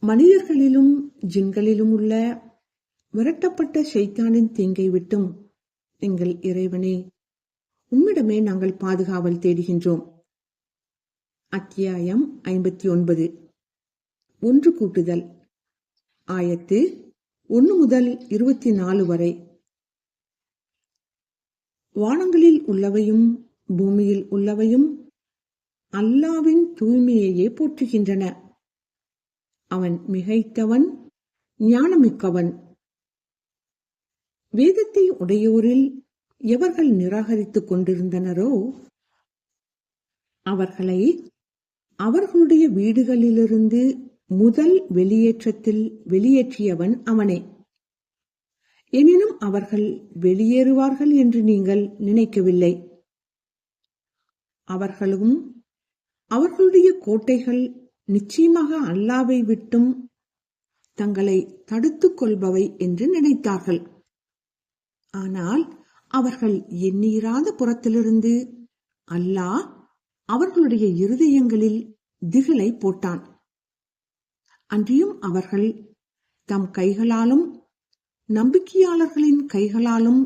மனிதர்களிலும் ஜின்களிலும் உள்ள விரட்டப்பட்ட ஷைத்தானின் தீங்கை விட்டும் எங்கள் இறைவனே உம்மிடமே நாங்கள் பாதுகாவல் தேடுகின்றோம். அத்தியாயம் ஐம்பத்தி ஒன்பது ஒன்று கூட்டுதல். ஆயத்து ஒன்று முதல் இருபத்தி நாலு வரை. வானங்களில் உள்ளவையும் பூமியில் உள்ளவையும் அல்லாவின் தூய்மையையே போற்றுகின்றன. அவன் மிகைத்தவன் ஞானமிக்கவன். வேதத்தை உடையோரில் எவர்கள் நிராகரித்துக் கொண்டிருந்தனரோ அவர்களை அவர்களுடைய வீடுகளிலிருந்து முதல் வெளியேற்றத்தில் வெளியேற்றியவன் அவனே. எனினும் அவர்கள் வெளியேறுவார்கள் என்று நீங்கள் நினைக்கவில்லை. அவர்களும் அவர்களுடைய கோட்டைகள் நிச்சயமாக அல்லாவை விட்டும் தங்களை தடுத்துக் கொள்பவை என்று நினைத்தார்கள். ஆனால் அவர்கள் எண்ணீராத புறத்திலிருந்து அல்லாஹ் அவர்களுடைய இருதயங்களில் திகிலை போட்டான். அன்றியும் அவர்கள் தம் கைகளாலும் நம்பிக்கையாளர்களின் கைகளாலும்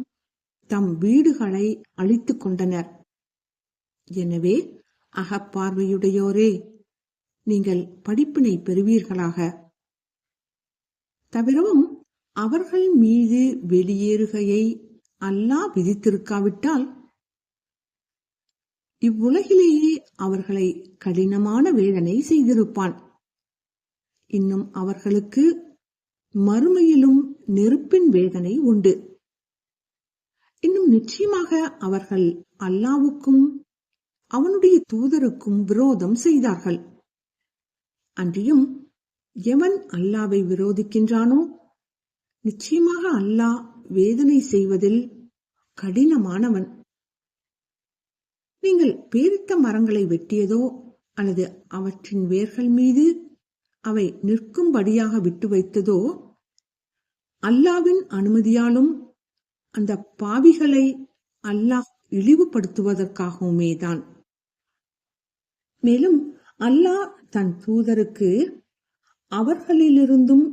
தம் வீடுகளை அழித்துக் கொண்டனர். எனவே அகப்பார்வையுடையோரே நீங்கள் படிப்பினை பெறுவீர்களாக. தவிரவும் அவர்கள் மீது வெளியேறுகையை அல்லாஹ் விதித்திருக்காவிட்டால் இவ்வுலகிலேயே அவர்களை கடினமான வேதனை செய்திருப்பான். இன்னும் அவர்களுக்கு மறுமையிலும் நெருப்பின் வேதனை உண்டு. இன்னும் நிச்சயமாக அவர்கள் அல்லாவுக்கும் அவனுடைய தூதருக்கும் விரோதம் செய்தார்கள். அன்றியும் எவன் அல்லாவை விரோதிக்கின்றானோ? நிச்சயமாக அல்லாஹ் வேதனை செய்வதில் கடினமானவன். நீங்கள் பேரித்த மரங்களை வெட்டியதோ அல்லது அவற்றின் வேர்கள் மீது அவை நிற்கும்படியாக விட்டு வைத்ததோ அல்லாவின் அனுமதியாலும் அந்த பாவிகளை அல்லாஹ் இழிவுபடுத்துவதற்காகவுமேதான். மேலும் அல்லாஹ் தன் தூதருக்கு அவர்களிலிருந்தும்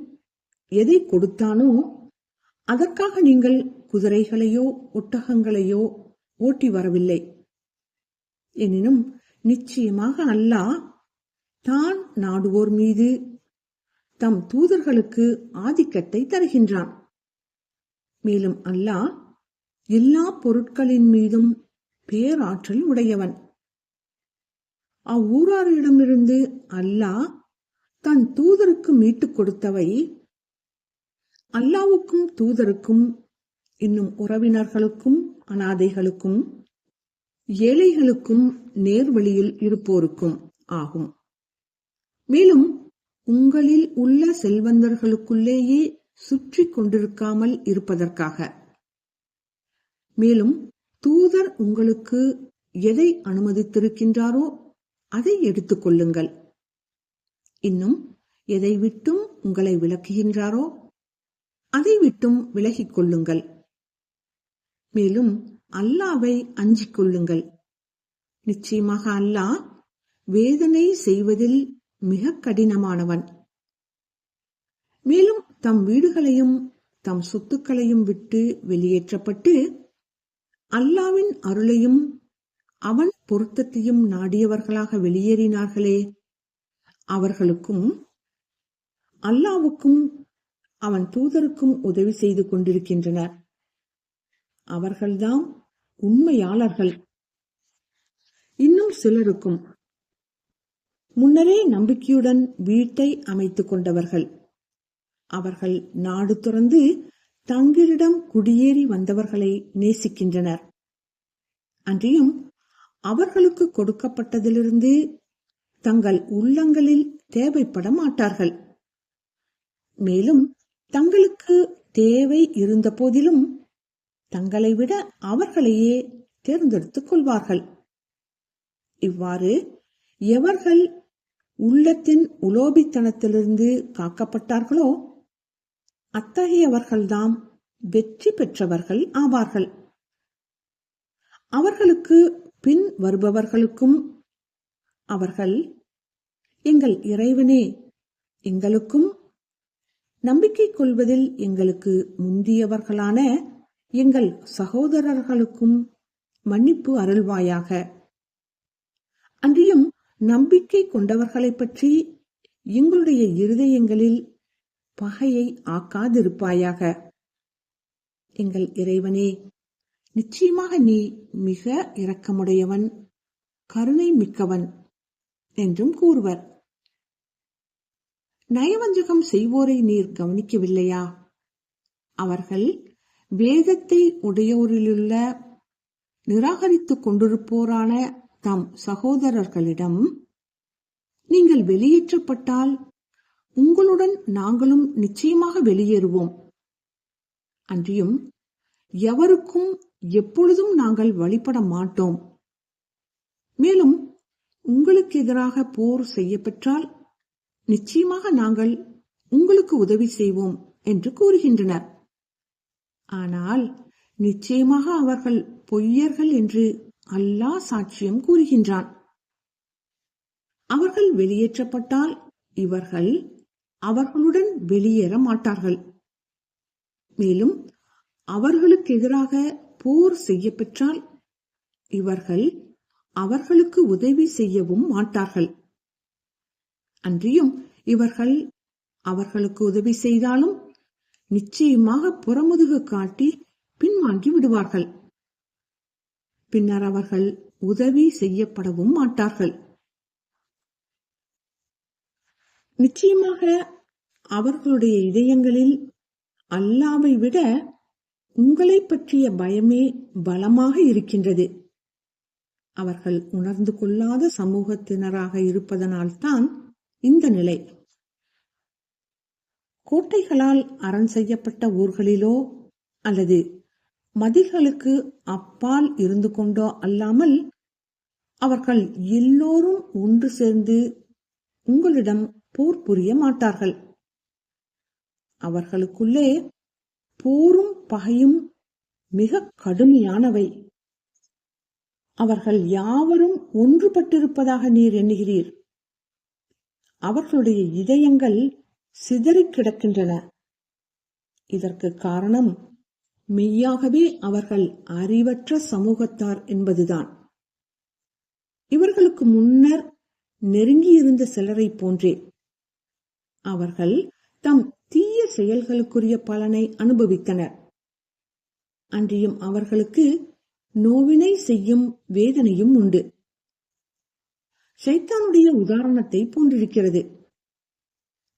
எதை கொடுத்தானோ அதற்காக நீங்கள் குதிரைகளையோ ஒட்டகங்களையோ ஓட்டி வரவில்லை. எனினும் நிச்சயமாக அல்லாஹ் தான் நாடுவோர் மீது தம் தூதர்களுக்கு ஆதிக்கத்தை தருகின்றான். மேலும் அல்லாஹ் எல்லா பொருட்களின் மீதும் பேராற்றல் உடையவன். அவ்வூராரிடமிருந்து அல்லாஹ் தன் தூதருக்கு மீட்டுக் கொடுத்தவை. அல்லாவுக்கும் தூதருக்கும் இன்னும் உறவினர்களுக்கும் அனாதைகளுக்கும் ஏழைகளுக்கும் நேர்வழியில் இருப்போருக்கும் ஆகும். மேலும் உங்களில் உள்ள செல்வந்தர்களுக்குள்ளேயே சுற்றி கொண்டிருக்காமல் இருப்பதற்காக. மேலும் தூதர் உங்களுக்கு எதை அனுமதித்திருக்கின்றாரோ அதை எடுத்துக் கொள்ளுங்கள். இன்னும் எதை விட்டும் உங்களை விளக்குகின்றாரோ அதை விட்டும் விலகிக் கொள்ளுங்கள். மேலும் அல்லாவை அஞ்சிக் கொள்ளுங்கள். நிச்சயமாக அல்லாஹ் வேதனை செய்வதில் மிக கடினமானவன். மேலும் தம் வீடுகளையும் தம் சொத்துக்களையும் விட்டு வெளியேற்றப்பட்டு அல்லாவின் அருளையும் அவன் பொருத்தத்தையும் நாடியவர்களாக வெளியேறினார்களே. அவர்களுக்கும் அல்லாவுக்கும் அவன் தூதருக்கும் உதவி செய்து கொண்டிருக்கின்றனர். அவர்கள்தான் உண்மையாளர்கள். இன்னும் சிலருக்கும். முன்னரே நம்பிக்கையுடன் வீட்டை அமைத்துக் கொண்டவர்கள். அவர்கள் நாடு துறந்து தங்களிடம் குடியேறி வந்தவர்களை நேசிக்கின்றனர். அன்றியும் அவர்களுக்கு கொடுக்கப்பட்டதிலிருந்து தங்கள் உள்ளங்களில் தேவைப்பட மாட்டார்கள். மேலும் தங்களுக்கு தேவை இருந்த போதிலும் தங்களை விட அவர்களையே தேர்ந்தெடுத்துக் கொள்வார்கள். இவ்வாறு எவர்கள் உள்ளத்தின் உலோபித்தனத்திலிருந்து காக்கப்பட்டார்களோ அத்தகையவர்கள்தாம் வெற்றி பெற்றவர்கள் ஆவார்கள். அவர்களுக்கு பின் வருபவர்களுக்கும் அவர்கள் எங்கள் இறைவனே எங்களுக்கும் நம்பிக்கை கொள்வதில் எங்களுக்கு முந்தியவர்களான எங்கள் சகோதரர்களுக்கும் மன்னிப்பு அருள்வாயாக. அன்றியும் நம்பிக்கை கொண்டவர்களைப் பற்றி எங்களுடைய இருதயங்களில் பகையை ஆக்காதிருப்பாயாக. எங்கள் இறைவனே நிச்சயமாக நீ மிக இரக்கமுடையவன் கருணை மிக்கவன் என்றும் கூறுவர். நயவஞ்சகம் செய்வோரை நீர் கவனிக்கவில்லையா? அவர்கள் வேதத்தை உடையோரிலுள்ள நிராகரித்துக் கொண்டிருப்போரான தம் சகோதரர்களிடம் நீங்கள் வெளியேற்றப்பட்டால் உங்களுடன் நாங்களும் நிச்சயமாக வெளியேறுவோம். அன்றியும் எவருக்கும் எப்பொழுதும் நாங்கள் வழிபட மாட்டோம். மேலும் உங்களுக்கு எதிராக போர் செய்யப்பெற்றால் நிச்சயமாக நாங்கள் உங்களுக்கு உதவி செய்வோம் என்று கூறுகின்றனர். ஆனால் நிச்சயமாக அவர்கள் பொய்யர்கள் என்று அல்லாஹ் சாட்சியம் கூறுகின்றான். அவர்கள் வெளியேற்றப்பட்டால் இவர்கள் அவர்களுடன் வெளியேற மாட்டார்கள். மேலும் அவர்களுக்கு எதிராக போர் செய்யப்பெற்றால் இவர்கள் அவர்களுக்கு உதவி செய்யவும் மாட்டார்கள். அன்றியும் இவர்கள் அவர்களுக்கு உதவி செய்தாலும் நிச்சயமாக புறமுதுகு காட்டி பின்வாங்கி விடுவார்கள். பின்னர் அவர்கள் உதவி செய்யப்படவும் மாட்டார்கள். நிச்சயமாக அவர்களுடைய இதயங்களில் அல்லாவை விட உங்களை பற்றிய பயமே பலமாக இருக்கின்றது. அவர்கள் உணர்ந்து கொள்ளாத சமூகத்தினராக இருப்பதனால்தான் இந்த நிலை. கோட்டைகளால் அரண் செய்யப்பட்ட ஊர்களிலோ அல்லது மதில்களுக்கு அப்பால் இருந்து கொண்டோ அல்லாமல் அவர்கள் எல்லோரும் ஒன்று சேர்ந்து உங்களிடம் போர் புரிய மாட்டார்கள். அவர்களுக்குள்ளே போரும் பகையும் மிக கடுமையானவை. அவர்கள் யாவரும் ஒன்றுபட்டிருப்பதாக நீர் எண்ணுகிறீர். அவர்களுடைய இதயங்கள் சிதறிக் கிடக்கின்றன. இதற்கு காரணம் மெய்யாகவே அவர்கள் அறிவற்ற சமூகத்தார் என்பதுதான். இவர்களுக்கு முன்னர் நெருங்கியிருந்த சிலரைப் போன்றே. அவர்கள் தம் தீய செயல்களுக்குரிய பலனை அனுபவித்தனர். அன்றியும் அவர்களுக்கு நோவினை செய்யும் வேதனையும் உண்டு. சைத்தானுடைய உதாரணத்தை போன்றிருக்கிறது.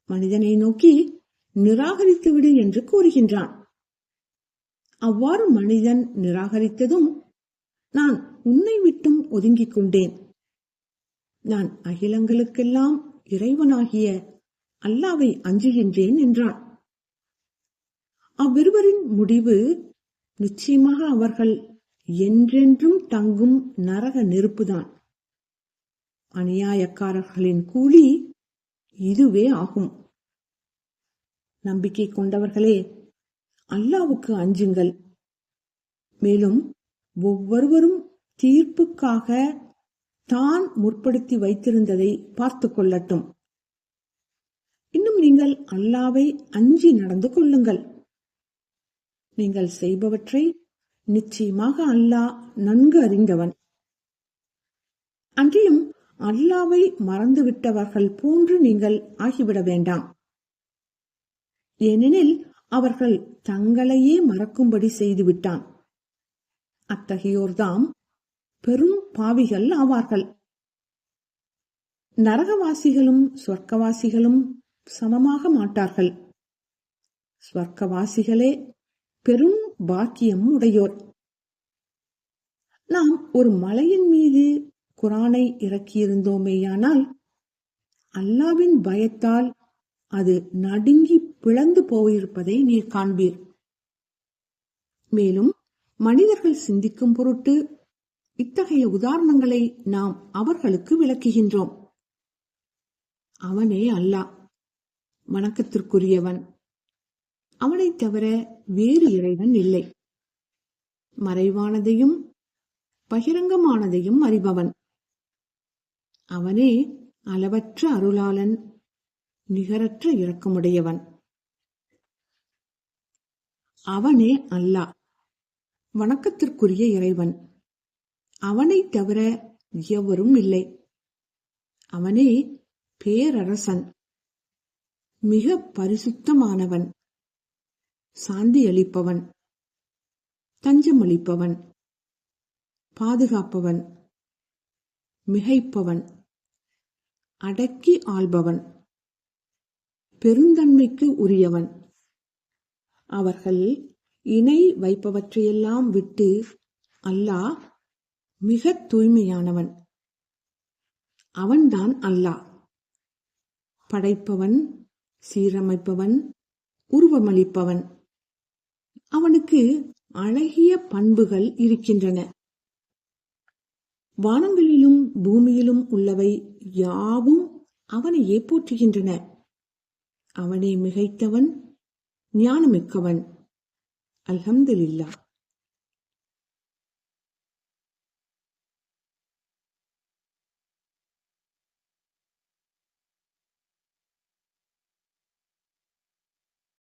மனிதனை நோக்கி நிராகரித்துவிடு என்று கூறுகின்றான். அவ்வாறு மனிதன் நிராகரித்ததும் நான் உன்னை விட்டும் ஒதுங்கிக் கொண்டேன். நான் அகிலங்களுக்கெல்லாம் இறைவனாகிய அல்லாவை அஞ்சுகின்றேன் என்றான். அவ்விருவரின் முடிவு நிச்சயமாக அவர்கள் என்றென்றும் தங்கும் நரக நெருப்புதான். அநியாயக்காரர்களின் கூலி இதுவே ஆகும். நம்பிக்கை கொண்டவர்களே அல்லாவுக்கு அஞ்சுங்கள். மேலும் ஒவ்வொருவரும் தீர்ப்புக்காக தான் முற்படுத்தி வைத்திருந்ததை பார்த்து கொள்ளட்டும். நீங்கள் அல்லாவை அஞ்சி நடந்து கொள்ளுங்கள். நீங்கள் செய்பவற்றை நிச்சயமாக அல்லாஹ் நன்கு அறிந்தவன். அன்றியும் அல்லாவை மறந்துவிட்டவர்கள் போன்று நீங்கள் ஆகிவிட வேண்டாம். ஏனெனில் அவர்கள் தங்களையே மறக்கும்படி செய்துவிட்டான். அத்தகையோர்தாம் பெரும் பாவிகள் ஆவார்கள். நரகவாசிகளும் சொர்க்கவாசிகளும் சமமாக மாட்டார்கள். ஸ்வர்க்கவாசிகளே பெரும் பாக்கியம் உடையோர். நாம் ஒரு மலையின் மீது குரானை இறக்கியிருந்தோமேயானால் அல்லாவின் பயத்தால் அது நடுங்கி பிளந்து போயிருப்பதை நீர் காண்பீர். மேலும் மனிதர்கள் சிந்திக்கும் பொருட்டு இத்தகைய உதாரணங்களை நாம் அவர்களுக்கு விளக்குகின்றோம். அவனே அல்லாஹ். வணக்கத்திற்குரியவன் அவனைத் தவிர வேறு இறைவன் இல்லை. மறைவானதையும் பகிரங்கமானதையும் அறிபவன். அவனே அளவற்ற அருளாளன் நிகரற்ற இரக்கமுடையவன். அவனே அல்லாஹ் வணக்கத்திற்குரிய இறைவன். அவனைத் தவிர எவரும் இல்லை. அவனே பேரரசன். மிக பரிசுத்தமானவன். சாந்தியளிப்பவன். தஞ்சமளிப்பவன். பாதுகாப்பவன். மிகைப்பவன். அடக்கி ஆள்பவன். பெருந்தன்மைக்கு உரியவன். அவர்கள் இணை வைப்பவற்றையெல்லாம் விட்டு அல்லாஹ் மிக தூய்மையானவன். அவன்தான் அல்லாஹ். படைப்பவன் சீரமைப்பவன் உருவமளிப்பவன். அவனுக்கு அழகிய பண்புகள் இருக்கின்றன. வானங்களிலும் பூமியிலும் உள்ளவை யாவும் அவனையே போற்றுகின்றன. அவனை மிகைத்தவன் ஞானமிக்கவன். அல்ஹம்துலில்லாஹ்.